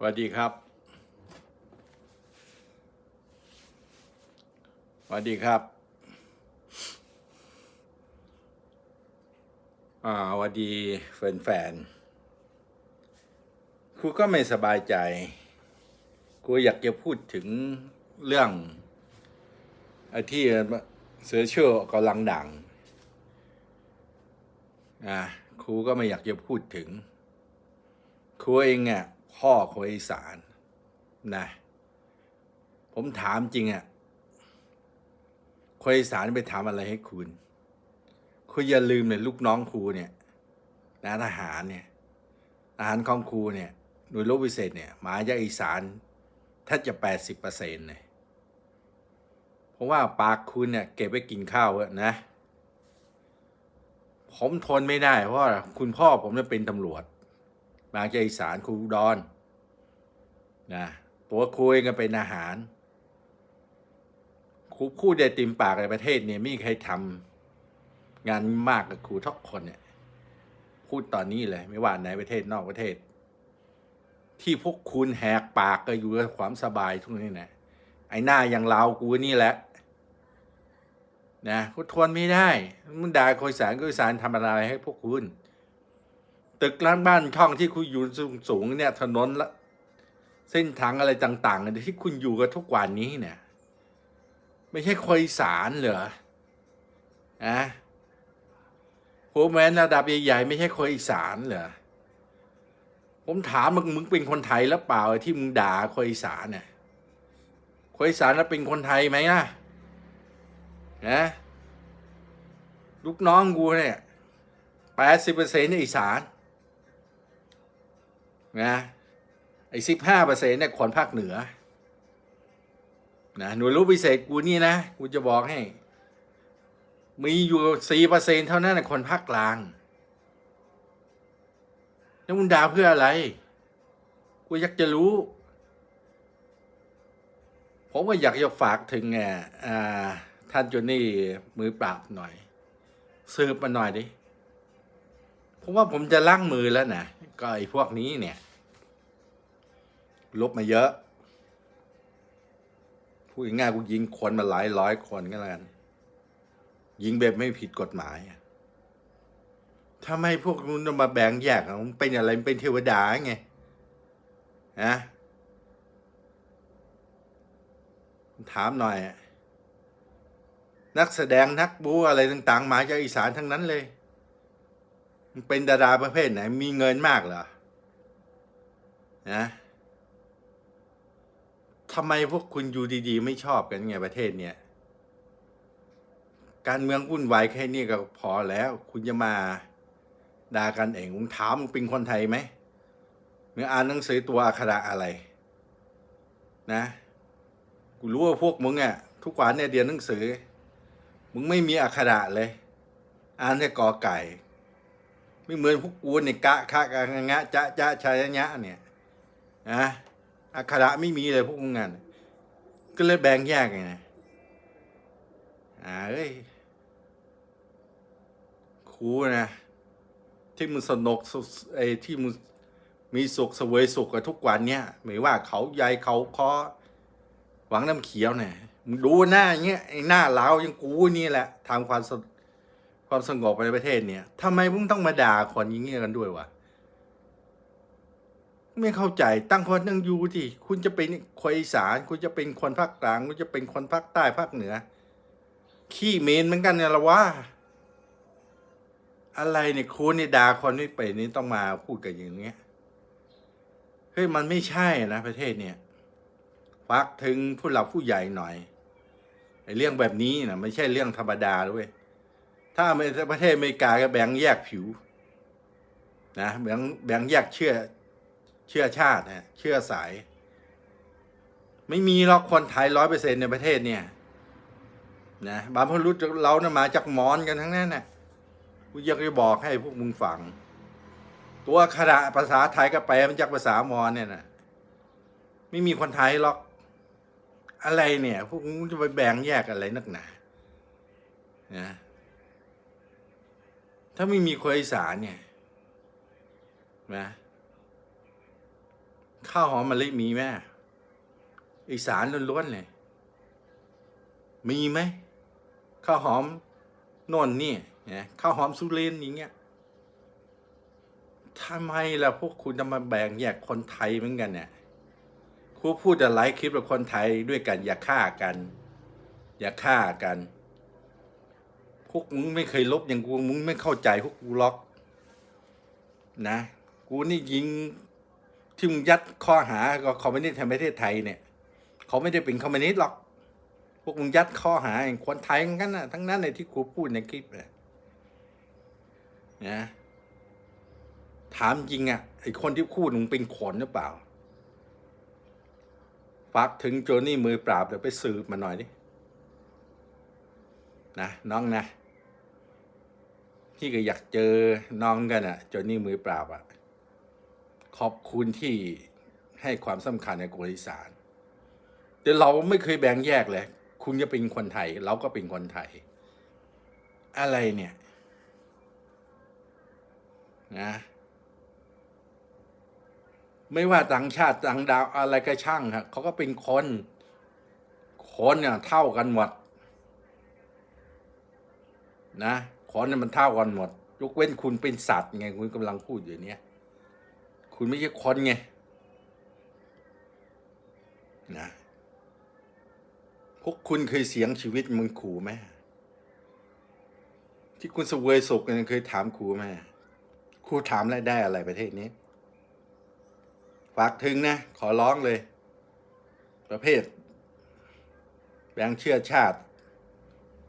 สวัสดีครับสวัสดีครับอ่าสวัสดีแฟนๆครูก็ไม่สบายใจครูอยากจะพูดถึงเรื่องไอ้ที่เสือเชื่อกำลังดังอ่าครูก็ไม่อยากจะพูดถึงครูเองอะ พ่อคนอีสานนะ ผมถามจริงอะคนอีสานไปทำอะไรให้คุณ คุณอย่าลืมเลยลูกน้องครูเนี่ยนะทหารเนี่ยทหารของครูเนี่ยหน่วยรบพิเศษเนี่ยมาจากอีสานถ้าจะแปดสิบเปอร์เซ็นต์เลยเพราะว่าปากคุณเนี่ยเก็บไว้กินข้าวนะ ผมทนไม่ได้เพราะว่าคุณพ่อผมเนี่ยเป็นตำรวจ มาจากอีสานครูดอนนะตัวครูเองก็เป็นอาหารครูพูดได้ติมปากในประเทศเนี่ยไม่มีใครทำงานมากกับครูทุกคนเนี่ยพูดตอนนี้เลยไม่ว่าในประเทศนอกประเทศ ที่พวกคุณแหกปากก็อยู่กับความสบายทุกนี้นะไอ้หน้าอย่างเรากูนี่แหละนะกูทนไม่ได้มึงด่าคนอีสานคนอีสานทำอะไรให้พวกคุณ ตึกร้านบ้านช่องที่คุณอยู่สูงๆเนี่ยถนนละเส้นทางอะไรต่างๆที่คุณอยู่กันทุกวันนี้เนี่ย ไม่ใช่คนอีสานเหรออะโฮแมนระดับใหญ่ๆไม่ใช่คนอีสานเหรอผมถามมึงมึงเป็นคนไทยแล้วเปล่าที่มึงด่าคนอีสานเนี่ยคนอีสานแล้วเป็นคนไทยไหมล่ะนะลูกน้องกูเนี่ยแปดสิบเปอร์เซ็นต์อีสาน นะไอ้สิบห้าเปอร์เซ็นต์เนี่ยคนภาคเหนือนะหน่วยรู้พิเศษกูนี่นะกูจะบอกให้ มีอยู่สี่เปอร์เซ็นเท่านั้นนะคนภาคกลาง แล้วมึงด่าเพื่ออะไร กูอยากจะรู้ ผมก็อยากจะฝากถึงอ่าท่านโจนี่มือปราบหน่อยสืบมาหน่อยดิผมว่าผมจะล้างมือแล้วนะก็ไอ้พวกนี้เนี่ย ลบมาเยอะพูดง่ายกูยิงคนมาหลายร้อยคนก็แล้วกันยิงแบบไม่ผิดกฎหมายอะทำไมพวกนู้นมาแบ่งแยกมันเป็นอะไรมันเป็นเทวดาไงฮะถามหน่อย นักแสดงนักบูอะไรต่าง ๆ มาจากอีสานทั้งนั้นเลยมันเป็นดาราประเภทไหน มีเงินมากเหรอนะำไมพวกคุณอยู่ดีๆ ไม่ชอบกันไงประเทศเนี่ย การเมืองวุ่นวายแค่นี้ก็พอแล้ว คุณจะมาด่ากันเองผมถามมึงเป็นคนไทยไหมมึงอ่านหนังสือตัวอักขระอะไร นะกูรู้ว่าพวกมึงอะทุกวันเนี่ยเรียนหนังสือ มึงไม่มีอักขระเลย อ่านแต่กอไก่ ไม่เหมือนพวกกูเนี่ยกะคะกะงะงะจะจะชายะเนี่ยนะ อักขระไม่มีเลยพวกมึงงานก็เลยแบ่งแยกไงนะอ่าเอ้ยครูนะ ที่มึงสนุกสุขไอ้ที่มึงมีสุขเสวยสุขกับทุกวันเนี่ยไม่ว่าเขาใหญ่เขาคอหวังน้ำเขียวเนี่ยมึงดูหน้าอย่างเงี้ยไอ้หน้าเรายังกูนี่แหละทำความความสงบในประเทศเนี่ยทำไมมึงต้องมาด่าคนอย่างเงี้ยกันด้วยวะ ไม่เข้าใจตั้งคนตั้งอยู่ที่คุณจะเป็นคนอีสานคุณจะเป็นคนภาคกลางคุณจะเป็นคนภาคใต้ภาคเหนือ ขี้เมนเหมือนกันเนี่ยละว่า อะไรเนี่ยคุณนี่ด่าคนไม่เป็นนี่ต้องมาพูดกันอย่างเงี้ยเฮ้ยมันไม่ใช่นะประเทศเนี่ยฟักถึงผู้หลักผู้ใหญ่หน่อยไอ้เรื่องแบบนี้นะไม่ใช่เรื่องธรรมดาด้วยถ้าประเทศอเมริกาก็แบ่งแยกผิว นะแบ่งแบ่งแยกเชื่อ เชื่อชาตินะเชื่อสาย ไม่มีหรอกคนไทยร้อยเปอร์เซ็นในประเทศเนี่ยนะบางพรุษเรานะ่ะมาจากมอนกันทั้งนั้นนะกูอยากจะบอกให้พวกมึงฟัง ตัวขณะภาษาไทยก็แปลมาจากภาษามอนเนี่ยนะไม่มีคนไทยหรอก อะไรเนี่ย พวกมึงจะไปแบ่งแยกอะไรนักหนานะถ้าไม่มีคนอีสานเนี่ยนะ ข้าวหอมมะลิมีไหมอีสานล้วนๆเลย มีไหมข้าวหอมน่นนี่นะข้าวหอมสุรินทร์อย่างเงี้ยทำไมล่ะพวกคุณจะมาแบ่งแยกคนไทยเหมือนกันเนี่ยครูพูดแต่หลายคลิปกับคนไทยด้วยกัน อย่าฆ่ากัน อย่าฆ่ากัน พวกมึงไม่เคยลบอย่างกูมึงไม่เข้าใจพวกกูล็อก นะ กูนี่ยิง ที่มึงยัดข้อหาก็คอมมิวนิสต์แห่งประเทศไทยเนี่ยเขาไม่ได้เป็นคอมมิวนิสต์หรอก พวกมึงยัดข้อหาอย่างคนไทยทั้งนั้นนะทั้งนั้นในที่กูพูดในคลิปเนี่ยนะถามจริงอะไอคนที่พูดมึงเป็นขนหรือเปล่าฝากถึงโจนี่มือปราบเดี๋ยวไปสืบมาหน่อยดินะน้องนะพี่ก็อยากเจอน้องกันอะโจนี่มือปราบอะ ขอบคุณที่ให้ความสำคัญในกลุ่มอีสานแต่เราไม่เคยแบ่งแยกเลย คุณจะเป็นคนไทย เราก็เป็นคนไทย อะไรเนี่ยนะไม่ว่าต่างชาติต่างดาวอะไรก็ช่างครับเขาก็เป็นคน คนเนี่ยเท่ากันหมด นะคนเนี่ยมันเท่ากันหมด ยกเว้นคุณเป็นสัตว์ไงคุณกำลังพูดอยู่เนี้ย คุณไม่ใช่คนไงนะพวกคุณเคยเสียงชีวิตมึงขู่ไหมที่คุณสเสวยสุขเนี่ยเคยถามครูไหมครูถามแล้วได้อะไรประเทศนี้ ฝากถึงนะ ขอร้องเลย ประเภท แบงเชื่อชาติ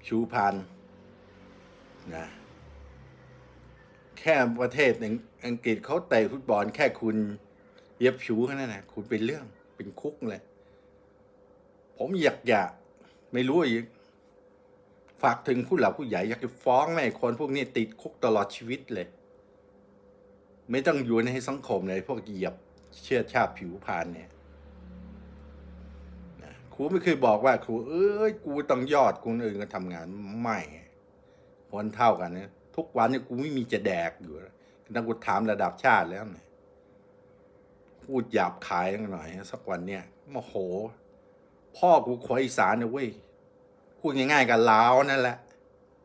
ชูพันนะแค่ประเทศอัง อังกฤษเขาเตะฟุตบอลแค่คุณเย็บผิวแค่นั้นนะคุณเป็นเรื่องเป็นคุกเลยผมอยากอยากไม่รู้อีกฝากถึงผู้หลักผู้ใหญ่อยากจะฟ้องแม่ให้คนพวกนี้ติดคุกตลอดชีวิตเลย ไม่ต้องอยู่ในสังคมเลยพวกเหยียบเชื่อชาติผิวพรรณเนี่ยครูไม่เคยบอกว่าครูเอ้ยกูต้องยอดคนอื่นก็ทำงานไม่คนเท่ากันนี่ยทุกวันเนี่ยกูไม่มีจะแดกอยู่แล้ว ตั้งกูถามระดับชาติแล้วเนี่ยพูดหยาบคายหน่อย สักวันเนี่ยโมโห พ่อกูคนอีสานเนี่ยเว้ยพูดง่ายๆกับลาวนั่นแหละ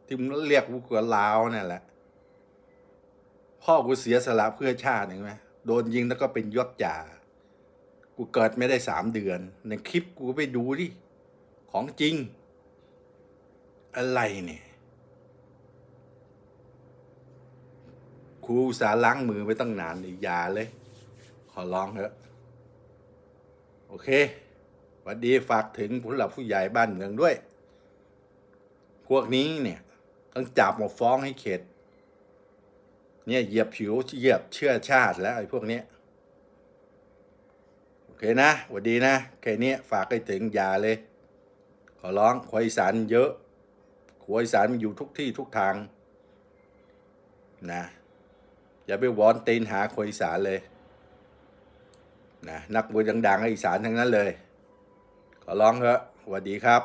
ที่มึงเรียกกูกับลาวนั่นแหละ พ่อกูเสียสละเพื่อชาติเห็นไหมโดนยิงแล้วก็เป็นยศจ่ากูเกิดไม่ได้สามเดือน ในคลิปกูไปดูดิ ของจริง อะไรเนี่ย ครูสาล้างมือไปตั้งนานเลยอยาเลย ขอร้องเถอะ โอเค วัสดีฝากถึงผู้หลักผู้ใหญ่บ้านเมืองด้วย พวกนี้เนี่ย ต้องจับมาฟ้องให้เข็ด เนี่ยเหยียบผิวเหยียบเชื่อชาติแล้วไอ้พวกเนี้ยโอเคนะหวัสดีนะแค่นี้ฝากให้ถึงอยาเลย ขอร้องขวอีสานเยอะขวอีสานมันอยู่ทุกที่ทุกทางนะ อย่าไปวอนตีนหาคนอีสานเลยนะนักมวยดังๆอีสานทั้งนั้นเลย ขอร้องเถอะสวัสดีครับ